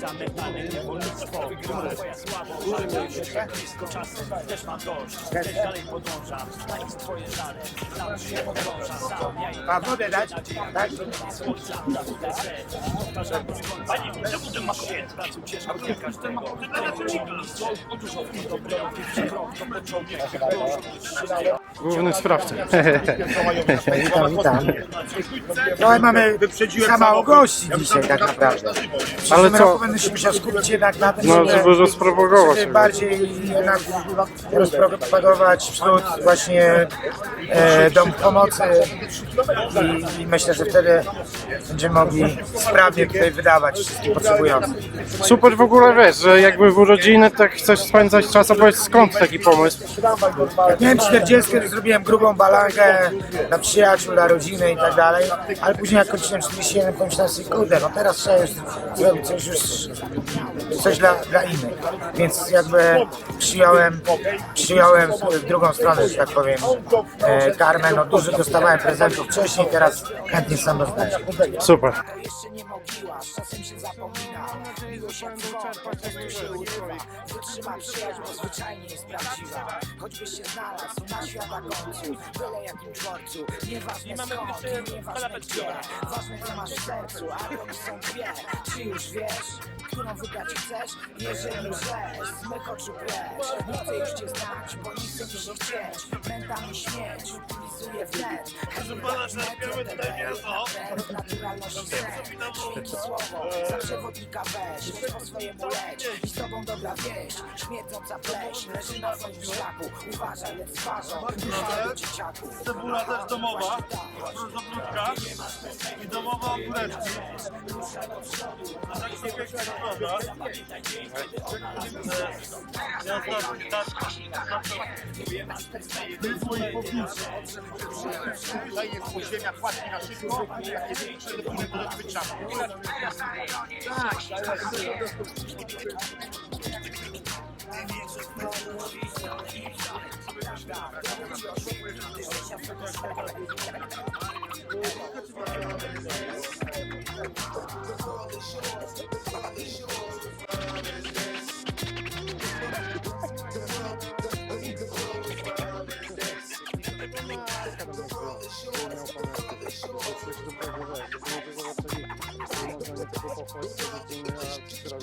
Zamętane niewolnictwo Twoja słabość, ale to już blisko czasem Też mam dość, też dalej podążam Na nic twoje żale, sam się podąża Sam ja i A wodę dać? Tak? słońca chwilę se powtarzam Panie, czemu ten masz się? Pracuj ciężko dla każdego Główny sprawca. Witam, witam. Trochę mamy za mało gości dzisiaj tak naprawdę. Ale co? Będę się musiał skupić jednak na tym, No, żeby, rozpropagować. żeby bardziej jednak rozpropagować wśród właśnie e, dom pomocy i, i myślę, że wtedy będziemy mogli sprawnie tutaj wydawać wszystkim potrzebującym. Super w ogóle wiesz, że jakby w urodziny tak chcesz spędzać czas, a powiedz skąd taki pomysł? Miałem 40, zrobiłem grubą balangę dla przyjaciół, dla rodziny i tak dalej, ale później jak kończyłem 41, pomyślałem sobie, kurde, no teraz trzeba już zrobić coś już, coś dla, dla innych. Więc jakby przyjąłem, przyjąłem drugą stronę, że tak powiem, e, karmę, no dużo dostawałem prezentów wcześniej, teraz chętnie sam rozdaję. Super. jeszcze nie nieważne gdzie Ważne co masz w sercu, a drogi są dwie Czy już wiesz, którą wybrać chcesz? Jeżeli żesz, z mych oczu precz? Nie chcę już cię znać, bo nie chcę mi się chcieć Mętami śmieć, utylizuję wnet. Naturalności sen, święci słowo Za przewodnika weź, weź po swojemu leć. I z tobą dobra wieść, śmierdząca pleś Leży na twoim szlaku, uważaj, lecz twarzą. Dużo dzieciaków. Cebula też domowa, zabrutka i domowe ogóreczki. A tak się pięknie wygląda. Ja ostatni tak, tak, swoich pobliżu. Tutaj jest podziemia, płatki na szybko, jak jest większe, to później to wyciągnie. Super.